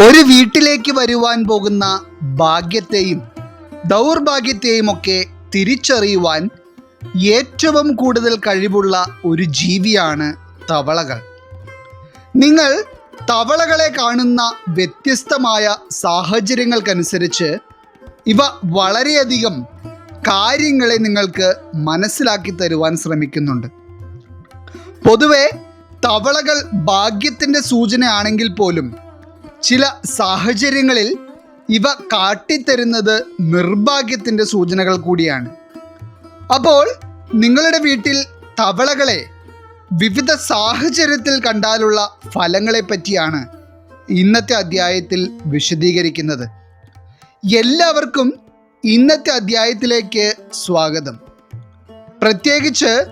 ഒരു വീട്ടിലേക്ക് വരുവാൻ പോകുന്ന ഭാഗ്യത്തെയും ദൗർഭാഗ്യത്തെയും ഒക്കെ തിരിച്ചറിയുവാൻ ഏറ്റവും കൂടുതൽ കഴിവുള്ള ഒരു ജീവിയാണ് തവളകൾ. നിങ്ങൾ തവളകളെ കാണുന്ന വ്യത്യസ്തമായ സാഹചര്യങ്ങൾക്കനുസരിച്ച് ഇവ വളരെയധികം കാര്യങ്ങളെ നിങ്ങൾക്ക് മനസ്സിലാക്കി തരുവാൻ ശ്രമിക്കുന്നുണ്ട്. പൊതുവെ തവളകൾ ഭാഗ്യത്തിന്റെ സൂചനയാണെങ്കിൽ പോലും ചില സാഹചര്യങ്ങളിൽ ഇവ കാട്ടിത്തരുന്നത് നിർഭാഗ്യത്തിന്റെ സൂചനകൾ കൂടിയാണ്. അപ്പോൾ നിങ്ങളുടെ വീട്ടിൽ തവളകളെ വിവിധ സാഹചര്യത്തിൽ കണ്ടാലുള്ള ഫലങ്ങളെ പറ്റിയാണ് ഇന്നത്തെ അധ്യായത്തിൽ വിശദീകരിക്കുന്നത്. എല്ലാവർക്കും ഇന്നത്തെ അധ്യായത്തിലേക്ക് സ്വാഗതം. പ്രത്യേകിച്ച്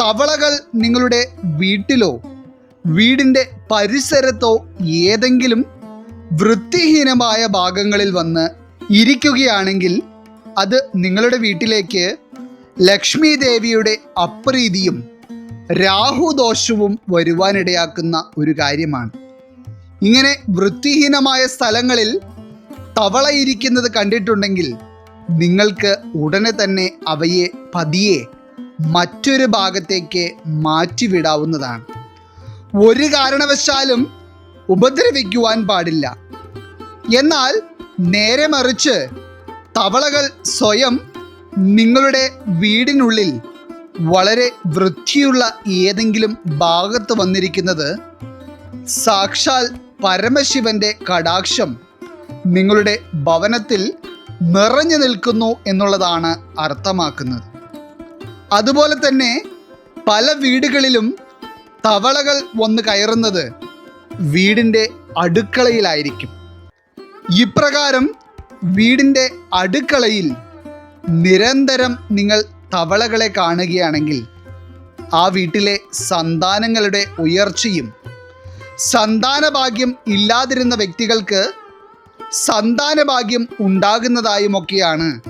തവളകൾ നിങ്ങളുടെ വീട്ടിലോ വീടിന്റെ പരിസരത്തോ ഏതെങ്കിലും വൃത്തിഹീനമായ ഭാഗങ്ങളിൽ വന്ന് ഇരിക്കുകയാണെങ്കിൽ അത് നിങ്ങളുടെ വീട്ടിലേക്ക് ലക്ഷ്മി ദേവിയുടെ അപ്രീതിയും രാഹുദോഷവും വരുവാനിടയാക്കുന്ന ഒരു കാര്യമാണ്. ഇങ്ങനെ വൃത്തിഹീനമായ സ്ഥലങ്ങളിൽ തവള ഇരിക്കുന്നത് കണ്ടിട്ടുണ്ടെങ്കിൽ നിങ്ങൾക്ക് ഉടനെ തന്നെ അവയെ പതിയെ മറ്റൊരു ഭാഗത്തേക്ക് മാറ്റിവിടാവുന്നതാണ്. ഒരു കാരണവശാലും ഉപദ്രവിക്കുവാൻ പാടില്ല. എന്നാൽ നേരെ മറിച്ച് തവളകൾ സ്വയം നിങ്ങളുടെ വീടിനുള്ളിൽ വളരെ വൃത്തിയുള്ള ഏതെങ്കിലും ഭാഗത്ത് വന്നിരിക്കുന്നത് സാക്ഷാൽ പരമശിവന്റെ കടാക്ഷം നിങ്ങളുടെ ഭവനത്തിൽ നിറഞ്ഞു നിൽക്കുന്നു എന്നുള്ളതാണ് അർത്ഥമാക്കുന്നത്. അതുപോലെ തന്നെ പല വീടുകളിലും തവളകൾ വന്ന് കയറുന്നത് വീടിന്റെ അടുക്കളയിലായിരിക്കും. ഇപ്രകാരം വീടിന്റെ അടുക്കളയിൽ നിരന്തരം നിങ്ങൾ തവളകളെ കാണുകയാണെങ്കിൽ ആ വീട്ടിലെ സന്താനങ്ങളുടെ ഉയർച്ചയും സന്താനഭാഗ്യം ഇല്ലാതിരുന്ന വ്യക്തികൾക്ക് സന്താനഭാഗ്യം ഉണ്ടാകുന്നതായുമൊക്കെയാണ്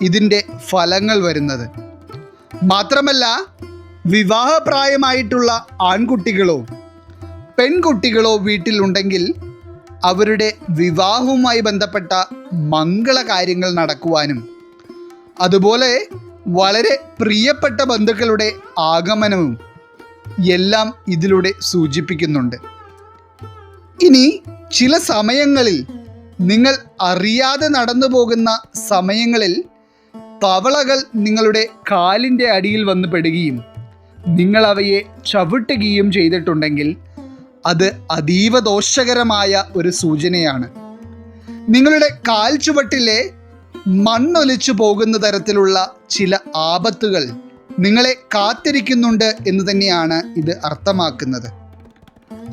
ഇതിന്റെ ഫലങ്ങൾ വരുന്നത്. മാത്രമല്ല വിവാഹപ്രായമായിട്ടുള്ള ആൺകുട്ടികളോ പെൺകുട്ടികളോ വീട്ടിലുണ്ടെങ്കിൽ അവരുടെ വിവാഹവുമായി ബന്ധപ്പെട്ട മംഗള കാര്യങ്ങൾ നടക്കുവാനും അതുപോലെ വളരെ പ്രിയപ്പെട്ട ബന്ധുക്കളുടെ ആഗമനവും എല്ലാം ഇതിലൂടെ സൂചിപ്പിക്കുന്നുണ്ട്. ഇനി ചില സമയങ്ങളിൽ നിങ്ങൾ അറിയാതെ നടന്നു പോകുന്ന സമയങ്ങളിൽ തവളകൾ നിങ്ങളുടെ കാലിന്റെ അടിയിൽ വന്ന് പെടുകയും നിങ്ങൾ അവയെ ചവിട്ടുകയും ചെയ്തിട്ടുണ്ടെങ്കിൽ അത് അതീവ ദോഷകരമായ ഒരു സൂചനയാണ്. നിങ്ങളുടെ കാൽ ചുവട്ടിലെ മണ്ണൊലിച്ചു പോകുന്ന തരത്തിലുള്ള ചില ആപത്തുകൾ നിങ്ങളെ കാത്തിരിക്കുന്നുണ്ട് എന്ന് തന്നെയാണ് ഇത് അർത്ഥമാക്കുന്നത്.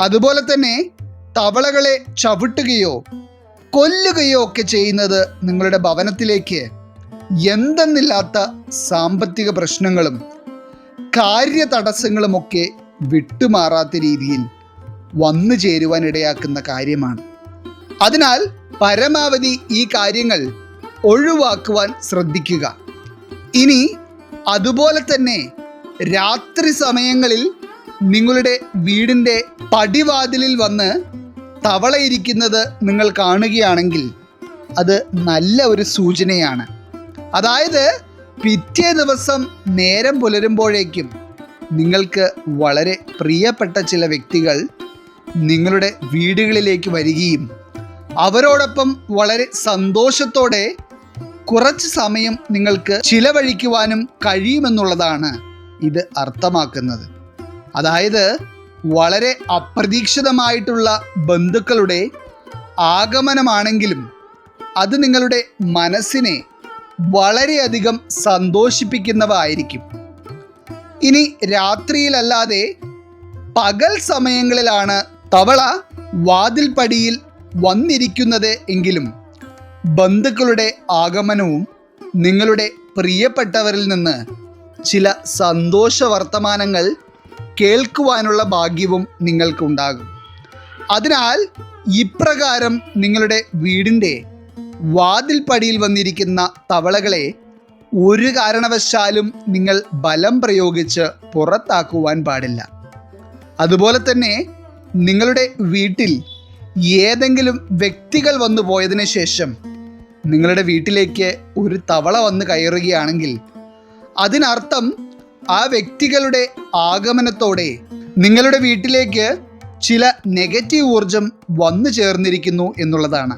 അതുപോലെ തന്നെ തവളകളെ ചവിട്ടുകയോ കൊല്ലുകയോ ഒക്കെ ചെയ്യുന്നത് നിങ്ങളുടെ ഭവനത്തിലേക്ക് എന്തെന്നില്ലാത്ത സാമ്പത്തിക പ്രശ്നങ്ങളും കാര്യ തടസ്സങ്ങളുമൊക്കെ വിട്ടുമാറാത്ത രീതിയിൽ വന്നു ചേരുവാൻ ഇടയാക്കുന്ന കാര്യമാണ്. അതിനാൽ പരമാവധി ഈ കാര്യങ്ങൾ ഒഴിവാക്കുവാൻ ശ്രദ്ധിക്കുക. ഇനി അതുപോലെ തന്നെ രാത്രി സമയങ്ങളിൽ നിങ്ങളുടെ വീടിന്റെ പടിവാതിലിൽ വന്ന് തവളയിരിക്കുന്നത് നിങ്ങൾ കാണുകയാണെങ്കിൽ അത് നല്ല ഒരു സൂചനയാണ്. അതായത് പിറ്റേ ദിവസം നേരം പുലരുമ്പോഴേക്കും നിങ്ങൾക്ക് വളരെ പ്രിയപ്പെട്ട ചില വ്യക്തികൾ നിങ്ങളുടെ വീടുകളിലേക്ക് വരികയും അവരോടൊപ്പം വളരെ സന്തോഷത്തോടെ കുറച്ച് സമയം നിങ്ങൾക്ക് ചിലവഴിക്കുവാനും കഴിയുമെന്നുള്ളതാണ് ഇത് അർത്ഥമാക്കുന്നത്. അതായത് വളരെ അപ്രതീക്ഷിതമായിട്ടുള്ള ബന്ധുക്കളുടെ ആഗമനമാണെങ്കിലും അത് നിങ്ങളുടെ മനസ്സിനെ വളരെയധികം സന്തോഷിപ്പിക്കുന്നവ ആയിരിക്കും. ഇനി രാത്രിയിലല്ലാതെ പകൽ സമയങ്ങളിലാണ് തവള വാതിൽപ്പടിയിൽ വന്നിരിക്കുന്നത് എങ്കിലും ബന്ധുക്കളുടെ ആഗമനവും നിങ്ങളുടെ പ്രിയപ്പെട്ടവരിൽ നിന്ന് ചില സന്തോഷ വർത്തമാനങ്ങൾ കേൾക്കുവാനുള്ള ഭാഗ്യവും നിങ്ങൾക്കുണ്ടാകും. അതിനാൽ ഇപ്രകാരം നിങ്ങളുടെ വീടിന്റെ വാതിൽപ്പടിയിൽ വന്നിരിക്കുന്ന തവളകളെ ഒരു കാരണവശാലും നിങ്ങൾ ബലം പ്രയോഗിച്ച് പുറത്താക്കുവാൻ പാടില്ല. അതുപോലെ തന്നെ നിങ്ങളുടെ വീട്ടിൽ ഏതെങ്കിലും വ്യക്തികൾ വന്നു പോയതിന് ശേഷം നിങ്ങളുടെ വീട്ടിലേക്ക് ഒരു തവള വന്ന് കയറുകയാണെങ്കിൽ അതിനർത്ഥം ആ വ്യക്തികളുടെ ആഗമനത്തോടെ നിങ്ങളുടെ വീട്ടിലേക്ക് ചില നെഗറ്റീവ് ഊർജം വന്നു ചേർന്നിരിക്കുന്നു എന്നുള്ളതാണ്.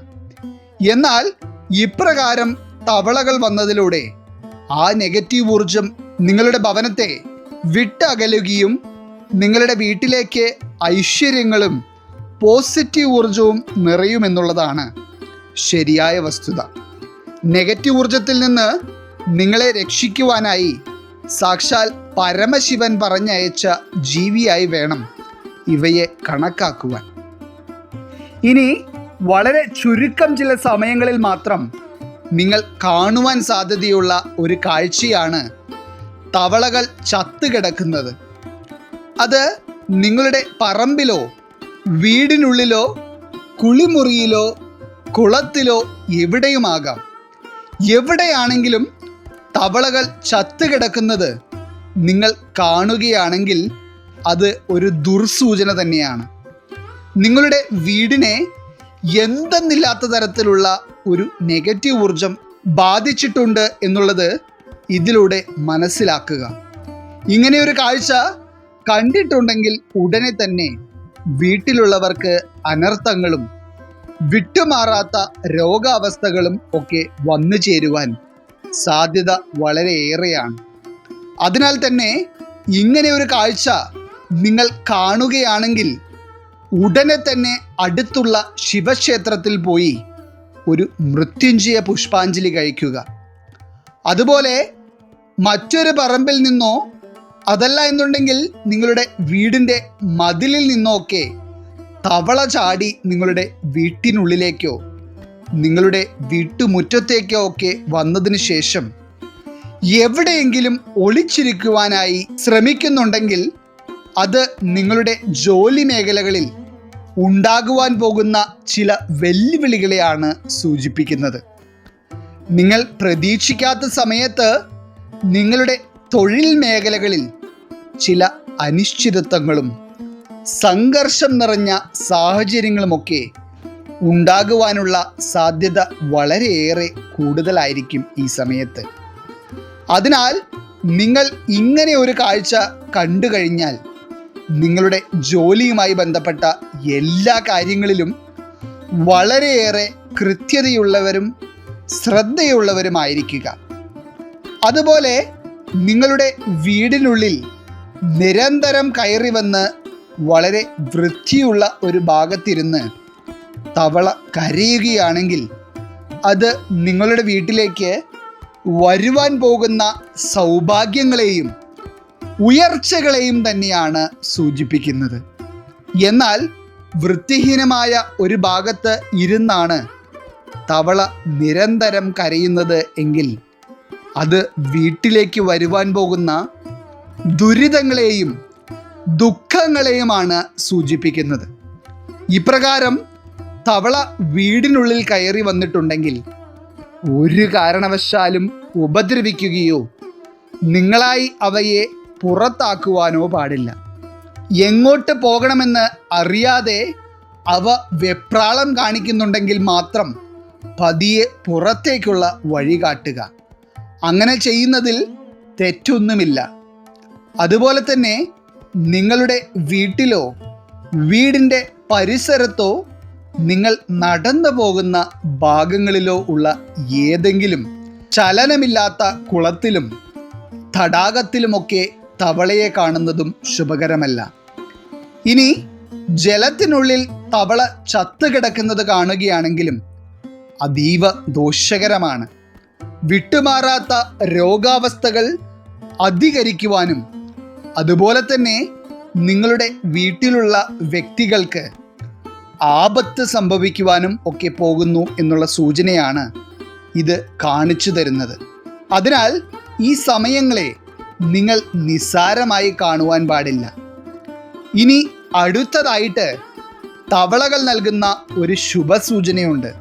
എന്നാൽ ഇപ്രകാരം തവളകൾ വന്നതിലൂടെ ആ നെഗറ്റീവ് ഊർജം നിങ്ങളുടെ ഭവനത്തെ വിട്ടകലുകയും നിങ്ങളുടെ വീട്ടിലേക്ക് ഐശ്വര്യങ്ങളും പോസിറ്റീവ് ഊർജവും നിറയുമെന്നുള്ളതാണ് ശരിയായ വസ്തുത. നെഗറ്റീവ് ഊർജത്തിൽ നിന്ന് നിങ്ങളെ രക്ഷിക്കുവാനായി സാക്ഷാൽ പരമശിവൻ പറഞ്ഞയച്ച ജീവിയായി വേണം ഇവയെ കണക്കാക്കുവാൻ. ഇനി വളരെ ചുരുക്കം ചില സമയങ്ങളിൽ മാത്രം നിങ്ങൾ കാണുവാൻ സാധ്യതയുള്ള ഒരു കാഴ്ചയാണ് തവളകൾ ചത്തുകിടക്കുന്നത്. അത് നിങ്ങളുടെ പറമ്പിലോ വീടിനുള്ളിലോ കുളിമുറിയിലോ കുളത്തിലോ എവിടെയുമാകാം? എവിടെയാണെങ്കിലും തവളകൾ ചത്തുകിടക്കുന്നത് നിങ്ങൾ കാണുകയാണെങ്കിൽ അത് ഒരു ദുർസൂചന തന്നെയാണ്. നിങ്ങളുടെ വീടിനെ എന്തെന്നില്ലാത്ത തരത്തിലുള്ള ഒരു നെഗറ്റീവ് ഊർജം ബാധിച്ചിട്ടുണ്ട് എന്നുള്ളത് ഇതിലൂടെ മനസ്സിലാക്കുക. ഇങ്ങനെയൊരു കാഴ്ച കണ്ടിട്ടുണ്ടെങ്കിൽ ഉടനെ തന്നെ വീട്ടിലുള്ളവർക്ക് അനർത്ഥങ്ങളും വിട്ടുമാറാത്ത രോഗാവസ്ഥകളും ഒക്കെ വന്നു ചേരുവാൻ സാധ്യത വളരെയേറെയാണ്. അതിനാൽ തന്നെ ഇങ്ങനെ ഒരു കാഴ്ച നിങ്ങൾ കാണുകയാണെങ്കിൽ ഉടനെ തന്നെ അടുത്തുള്ള ശിവക്ഷേത്രത്തിൽ പോയി ഒരു മൃത്യുഞ്ജയ പുഷ്പാഞ്ജലി കഴിക്കുക. അതുപോലെ മറ്റൊരു പറമ്പിൽ നിന്നോ അതല്ല എന്നുണ്ടെങ്കിൽ നിങ്ങളുടെ വീടിന്റെ മതിലിൽ നിന്നൊക്കെ തവള ചാടി നിങ്ങളുടെ വീട്ടിനുള്ളിലേക്കോ നിങ്ങളുടെ വീട്ടുമുറ്റത്തേക്കോ ഒക്കെ വന്നതിന് ശേഷം എവിടെയെങ്കിലും ഒളിച്ചിരിക്കുവാനായി ശ്രമിക്കുന്നുണ്ടെങ്കിൽ അത് നിങ്ങളുടെ ജോലി മേഖലകളിൽ ഉണ്ടാകുവാൻ പോകുന്ന ചില വെല്ലുവിളികളെയാണ് സൂചിപ്പിക്കുന്നത്. നിങ്ങൾ പ്രതീക്ഷിക്കാത്ത സമയത്ത് നിങ്ങളുടെ തൊഴിൽ മേഖലകളിൽ ചില അനിശ്ചിതത്വങ്ങളും സംഘർഷം നിറഞ്ഞ സാഹചര്യങ്ങളുമൊക്കെ ഉണ്ടാകുവാനുള്ള സാധ്യത വളരെയേറെ കൂടുതലായിരിക്കും ഈ സമയത്ത്. അതിനാൽ നിങ്ങൾ ഇങ്ങനെ ഒരു കാഴ്ച കണ്ടു കഴിഞ്ഞാൽ നിങ്ങളുടെ ജോലിയുമായി ബന്ധപ്പെട്ട എല്ലാ കാര്യങ്ങളിലും വളരെയേറെ കൃത്യതയുള്ളവരും ശ്രദ്ധയുള്ളവരുമായിരിക്കുക. അതുപോലെ നിങ്ങളുടെ വീടിനുള്ളിൽ നിരന്തരം കയറി വന്ന് വളരെ വൃത്തിയുള്ള ഒരു ഭാഗത്തിരുന്ന് തവള കരയുകയാണെങ്കിൽ അത് നിങ്ങളുടെ വീട്ടിലേക്ക് വരുവാൻ പോകുന്ന സൗഭാഗ്യങ്ങളെയും ഉയർച്ചകളെയും തന്നെയാണ് സൂചിപ്പിക്കുന്നത്. എന്നാൽ വൃത്തിഹീനമായ ഒരു ഭാഗത്ത് ഇരുന്നാണ് തവള നിരന്തരം കരയുന്നത് എങ്കിൽ അത് വീട്ടിലേക്ക് വരുവാൻ പോകുന്ന ദുരിതങ്ങളെയും ദുഃഖങ്ങളെയുമാണ് സൂചിപ്പിക്കുന്നത്. ഇപ്രകാരം തവള വീടിനുള്ളിൽ കയറി വന്നിട്ടുണ്ടെങ്കിൽ ഒരു കാരണവശാലും ഉപദ്രവിക്കുകയോ നിങ്ങളായി അവയെ പുറത്താക്കുവാനോ പാടില്ല. എങ്ങോട്ട് പോകണമെന്ന് അറിയാതെ അവ വെപ്രാളം കാണിക്കുന്നുണ്ടെങ്കിൽ മാത്രം പതിയെ പുറത്തേക്കുള്ള വഴി കാട്ടുക അങ്ങനെ ചെയ്യുന്നതിൽ തെറ്റൊന്നുമില്ല. അതുപോലെ തന്നെ നിങ്ങളുടെ വീട്ടിലോ വീടിന്റെ പരിസരത്തോ നിങ്ങൾ നടന്നു പോകുന്ന ഭാഗങ്ങളിലോ ഉള്ള ഏതെങ്കിലും ചലനമില്ലാത്ത കുളത്തിലും തടാകത്തിലുമൊക്കെ തവളയെ കാണുന്നതും ശുഭകരമല്ല. ഇനി ജലത്തിനുള്ളിൽ തവള ചത്തുകിടക്കുന്നത് കാണുകയാണെങ്കിലും അതീവ ദോഷകരമാണ്. വിട്ടുമാറാത്ത രോഗാവസ്ഥകൾ അധികരിക്കുവാനും അതുപോലെ തന്നെ നിങ്ങളുടെ വീട്ടിലുള്ള വ്യക്തികൾക്ക് ആപത്ത് സംഭവിക്കുവാനും ഒക്കെ പോകുന്നു എന്നുള്ള സൂചനയാണ് ഇത് കാണിച്ചു തരുന്നത്. അതിനാൽ ഈ സമയങ്ങളെ നിങ്ങൾ നിസ്സാരമായി കാണുവാൻ പാടില്ല. ഇനി അടുത്തതായിട്ട് തവളകൾ നൽകുന്ന ഒരു ശുഭസൂചനയുണ്ട്.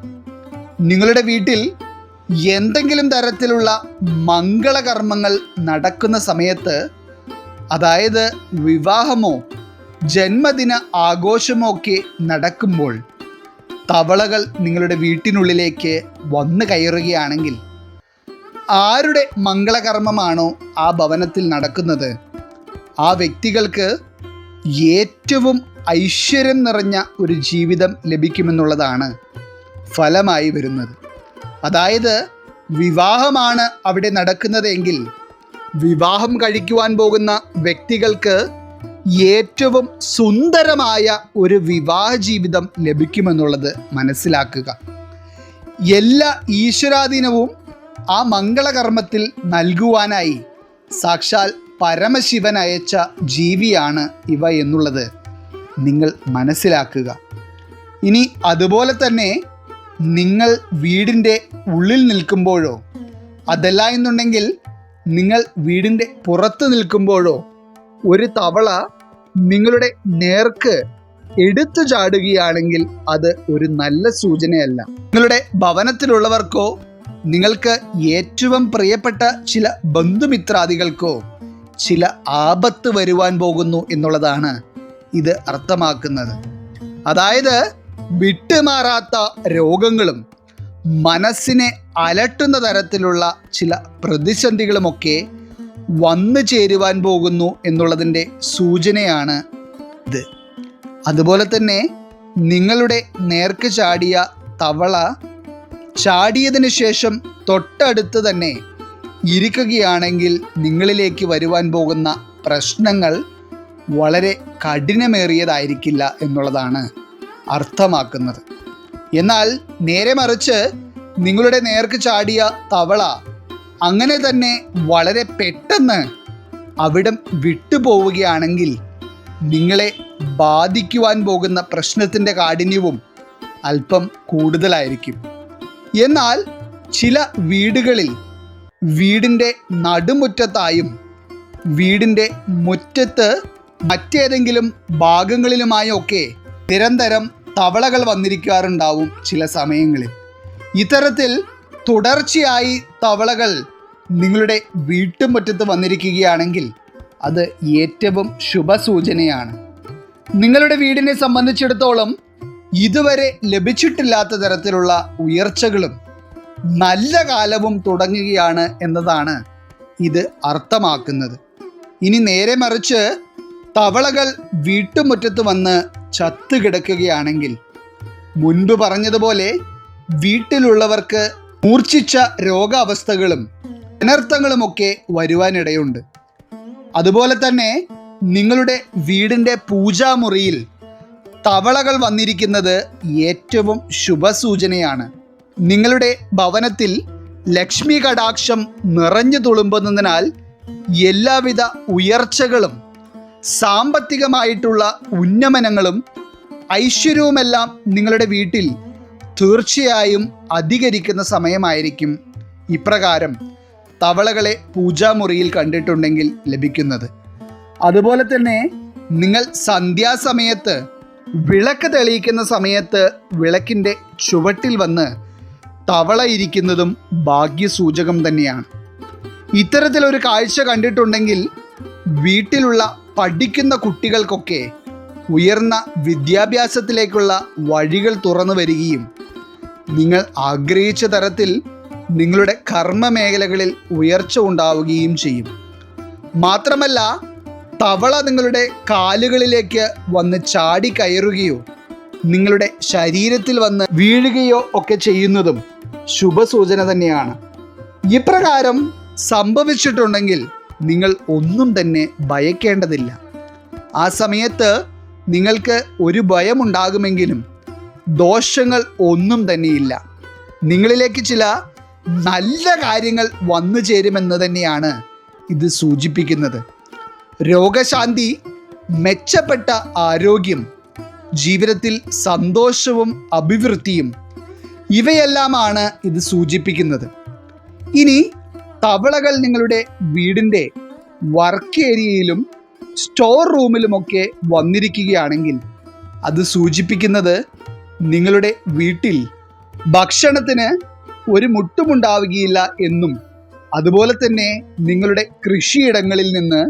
നിങ്ങളുടെ വീട്ടിൽ എന്തെങ്കിലും തരത്തിലുള്ള മംഗളകർമ്മങ്ങൾ നടക്കുന്ന സമയത്ത് അതായത് വിവാഹമോ ജന്മദിന ആഘോഷമോ ഒക്കെ നടക്കുമ്പോൾ തവളകൾ നിങ്ങളുടെ വീട്ടിനുള്ളിലേക്ക് വന്നു കയറുകയാണെങ്കിൽ ആരുടെ മംഗളകർമ്മമാണോ ആ ഭവനത്തിൽ നടക്കുന്നത്? ആ വ്യക്തികൾക്ക് ഏറ്റവും ഐശ്വര്യം നിറഞ്ഞ ഒരു ജീവിതം ലഭിക്കുമെന്നുള്ളതാണ് ഫലമായി വരുന്നത്. അതായത് വിവാഹമാണ് അവിടെ നടക്കുന്നതെങ്കിൽ വിവാഹം കഴിക്കുവാൻ പോകുന്ന വ്യക്തികൾക്ക് ഏറ്റവും സുന്ദരമായ ഒരു വിവാഹ ജീവിതം ലഭിക്കുമെന്നുള്ളത് മനസ്സിലാക്കുക. എല്ലാ ഈശ്വരാധീനവും ആ മംഗളകർമ്മത്തിൽ നൽകുവാനായി സാക്ഷാൽ പരമശിവൻ അയച്ച ജീവിയാണ് ഇവ എന്നുള്ളത് നിങ്ങൾ മനസ്സിലാക്കുക. ഇനി അതുപോലെ തന്നെ നിങ്ങൾ വീടിന്റെ ഉള്ളിൽ നിൽക്കുമ്പോഴോ അതല്ല എന്നുണ്ടെങ്കിൽ നിങ്ങൾ വീടിന്റെ പുറത്ത് നിൽക്കുമ്പോഴോ ഒരു തവള നിങ്ങളുടെ നേർക്ക് എടുത്തു ചാടുകയാണെങ്കിൽ അത് ഒരു നല്ല സൂചനയല്ല. നിങ്ങളുടെ ഭവനത്തിലുള്ളവർക്കോ നിങ്ങൾക്ക് ഏറ്റവും പ്രിയപ്പെട്ട ചില ബന്ധുമിത്രാദികൾക്കോ ചില ആപത്ത് വരുവാൻ പോകുന്നു എന്നുള്ളതാണ് ഇത് അർത്ഥമാക്കുന്നത്. അതായത് വിട്ടുമാറാത്ത രോഗങ്ങളും മനസ്സിനെ അലട്ടുന്ന തരത്തിലുള്ള ചില പ്രതിസന്ധികളുമൊക്കെ വന്നു ചേരുവാൻ പോകുന്നു എന്നുള്ളതിന്റെ സൂചനയാണ് ഇത്. അതുപോലെ തന്നെ നിങ്ങളുടെ നേർക്ക് ചാടിയ തവള ചാടിയതിനു ശേഷം തൊട്ടടുത്ത് തന്നെ ഇരിക്കുകയാണെങ്കിൽ നിങ്ങളിലേക്ക് വരുവാൻ പോകുന്ന പ്രശ്നങ്ങൾ വളരെ കഠിനമേറിയതായിരിക്കില്ല എന്നുള്ളതാണ് അർത്ഥമാക്കുന്നത്. എന്നാൽ നേരെ മറിച്ച് നിങ്ങളുടെ നേർക്ക് ചാടിയ തവള അങ്ങനെ തന്നെ വളരെ പെട്ടെന്ന് അവിടം വിട്ടുപോവുകയാണെങ്കിൽ നിങ്ങളെ ബാധിക്കുവാൻ പോകുന്ന പ്രശ്നത്തിന്റെ കാഠിന്യവും അല്പം കൂടുതലായിരിക്കും. എന്നാൽ ചില വീടുകളിൽ വീടിന്റെ നടുമുറ്റത്തായും വീടിന്റെ മുറ്റത്ത് മറ്റേതെങ്കിലും ഭാഗങ്ങളിലുമായൊക്കെ നിരന്തരം തവളകൾ വന്നിരിക്കാറുണ്ടാവും ചില സമയങ്ങളിൽ. ഇത്തരത്തിൽ തുടർച്ചയായി തവളകൾ നിങ്ങളുടെ വീട്ടുമുറ്റത്ത് വന്നിരിക്കുകയാണെങ്കിൽ അത് ഏറ്റവും ശുഭസൂചനയാണ്. നിങ്ങളുടെ വീടിനെ സംബന്ധിച്ചിടത്തോളം ഇതുവരെ ലഭിച്ചിട്ടില്ലാത്ത തരത്തിലുള്ള ഉയർച്ചകളും നല്ല കാലവും തുടങ്ങുകയാണ് എന്നതാണ് ഇത് അർത്ഥമാക്കുന്നത്. ഇനി നേരെ മറിച്ച് തവളകൾ വീട്ടുമുറ്റത്ത് വന്ന് ചത്തു കിടക്കുകയാണെങ്കിൽ മുൻപ് പറഞ്ഞതുപോലെ വീട്ടിലുള്ളവർക്ക് മൂർച്ഛിച്ച രോഗാവസ്ഥകളും അനർത്ഥങ്ങളുമൊക്കെ വരുവാനിടയുണ്ട്. അതുപോലെ തന്നെ നിങ്ങളുടെ വീടിന്റെ പൂജാമുറിയിൽ തവളകൾ വന്നിരിക്കുന്നത് ഏറ്റവും ശുഭസൂചനയാണ്. നിങ്ങളുടെ ഭവനത്തിൽ ലക്ഷ്മി കടാക്ഷം നിറഞ്ഞു തുളുമ്പുന്നതിനാൽ എല്ലാവിധ ഉയർച്ചകളും സാമ്പത്തികമായിട്ടുള്ള ഉന്നമനങ്ങളും ഐശ്വര്യവുമെല്ലാം നിങ്ങളുടെ വീട്ടിൽ തീർച്ചയായും അധികരിക്കുന്ന സമയമായിരിക്കും ഇപ്രകാരം തവളകളെ പൂജാമുറിയിൽ കണ്ടിട്ടുണ്ടെങ്കിൽ ലഭിക്കുന്നത്. അതുപോലെ തന്നെ നിങ്ങൾ സന്ധ്യാസമയത്ത് വിളക്ക് തെളിയിക്കുന്ന സമയത്ത് വിളക്കിന്റെ ചുവട്ടിൽ വന്ന് തവള ഇരിക്കുന്നതും ഭാഗ്യസൂചകം തന്നെയാണ്. ഇത്തരത്തിലൊരു കാഴ്ച കണ്ടിട്ടുണ്ടെങ്കിൽ വീട്ടിലുള്ള പഠിക്കുന്ന കുട്ടികൾക്കൊക്കെ ഉയർന്ന വിദ്യാഭ്യാസത്തിലേക്കുള്ള വഴികൾ തുറന്നു വരികയും നിങ്ങൾ ആഗ്രഹിച്ച തരത്തിൽ നിങ്ങളുടെ കർമ്മ മേഖലകളിൽ ഉയർച്ച ഉണ്ടാവുകയും ചെയ്യും. മാത്രമല്ല തവള നിങ്ങളുടെ കാലുകളിലേക്ക് വന്ന് ചാടി കയറുകയോ നിങ്ങളുടെ ശരീരത്തിൽ വന്ന് വീഴുകയോ ഒക്കെ ചെയ്യുന്നതും ശുഭസൂചന തന്നെയാണ്. ഇപ്രകാരം സംഭവിച്ചിട്ടുണ്ടെങ്കിൽ നിങ്ങൾ ഒന്നും തന്നെ ഭയക്കേണ്ടതില്ല. ആ സമയത്ത് നിങ്ങൾക്ക് ഒരു ഭയമുണ്ടാകുമെങ്കിലും ദോഷങ്ങൾ ഒന്നും തന്നെയില്ല. നിങ്ങളിലേക്ക് ചില നല്ല കാര്യങ്ങൾ വന്നു ചേരുമെന്ന് തന്നെയാണ് ഇത് സൂചിപ്പിക്കുന്നത്. രോഗശാന്തി മെച്ചപ്പെട്ട ആരോഗ്യം ജീവിതത്തിൽ സന്തോഷവും അഭിവൃദ്ധിയും ഇവയെല്ലാമാണ് ഇത് സൂചിപ്പിക്കുന്നത്. ഇനി തവളകൾ നിങ്ങളുടെ വീടിന്റെ വർക്ക് ഏരിയയിലും സ്റ്റോർ റൂമിലുമൊക്കെ വന്നിരിക്കുകയാണെങ്കിൽ അത് സൂചിപ്പിക്കുന്നത് നിങ്ങളുടെ വീട്ടിൽ ഭക്ഷണത്തിന് ഒരു മുട്ടുമുണ്ടാവുകയില്ല എന്നും അതുപോലെ തന്നെ നിങ്ങളുടെ കൃഷിയിടങ്ങളിൽ നിന്ന്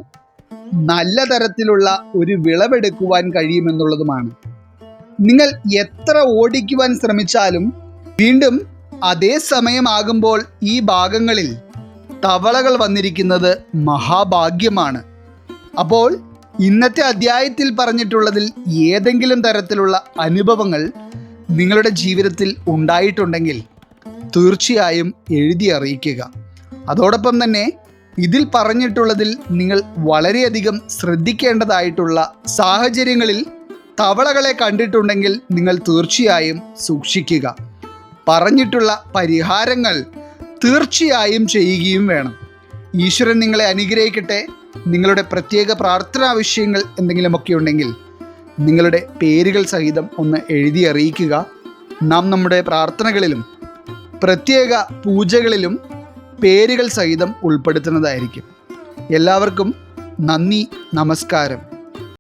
നല്ല തരത്തിലുള്ള ഒരു വിളവെടുക്കുവാൻ കഴിയുമെന്നുള്ളതുമാണ്. നിങ്ങൾ എത്ര ഓടിക്കുവാൻ ശ്രമിച്ചാലും വീണ്ടും അതേ സമയമാകുമ്പോൾ ഈ ഭാഗങ്ങളിൽ തവളകൾ വന്നിരിക്കുന്നത് മഹാഭാഗ്യമാണ്. അപ്പോൾ ഇന്നത്തെ അധ്യായത്തിൽ പറഞ്ഞിട്ടുള്ളതിൽ ഏതെങ്കിലും തരത്തിലുള്ള അനുഭവങ്ങൾ നിങ്ങളുടെ ജീവിതത്തിൽ ഉണ്ടായിട്ടുണ്ടെങ്കിൽ തീർച്ചയായും എഴുതി അറിയിക്കുക. അതോടൊപ്പം തന്നെ ഇതിൽ പറഞ്ഞിട്ടുള്ളതിൽ നിങ്ങൾ വളരെയധികം ശ്രദ്ധിക്കേണ്ടതായിട്ടുള്ള സാഹചര്യങ്ങളിൽ തവളകളെ കണ്ടിട്ടുണ്ടെങ്കിൽ നിങ്ങൾ തീർച്ചയായും സൂക്ഷിക്കുക. പറഞ്ഞിട്ടുള്ള പരിഹാരങ്ങൾ തീർച്ചയായും ചെയ്യുകയും വേണം. ഈശ്വരൻ നിങ്ങളെ അനുഗ്രഹിക്കട്ടെ. നിങ്ങളുടെ പ്രത്യേക പ്രാർത്ഥനാ വിഷയങ്ങൾ എന്തെങ്കിലുമൊക്കെ ഉണ്ടെങ്കിൽ നിങ്ങളുടെ പേരുകൾ സഹിതം ഒന്ന് എഴുതി അറിയിക്കുക. നാം നമ്മുടെ പ്രാർത്ഥനകളിലും പ്രത്യേക പൂജകളിലും പേരുകൾ സഹിതം ഉൾപ്പെടുത്തുന്നതായിരിക്കും. എല്ലാവർക്കും നന്ദി നമസ്കാരം.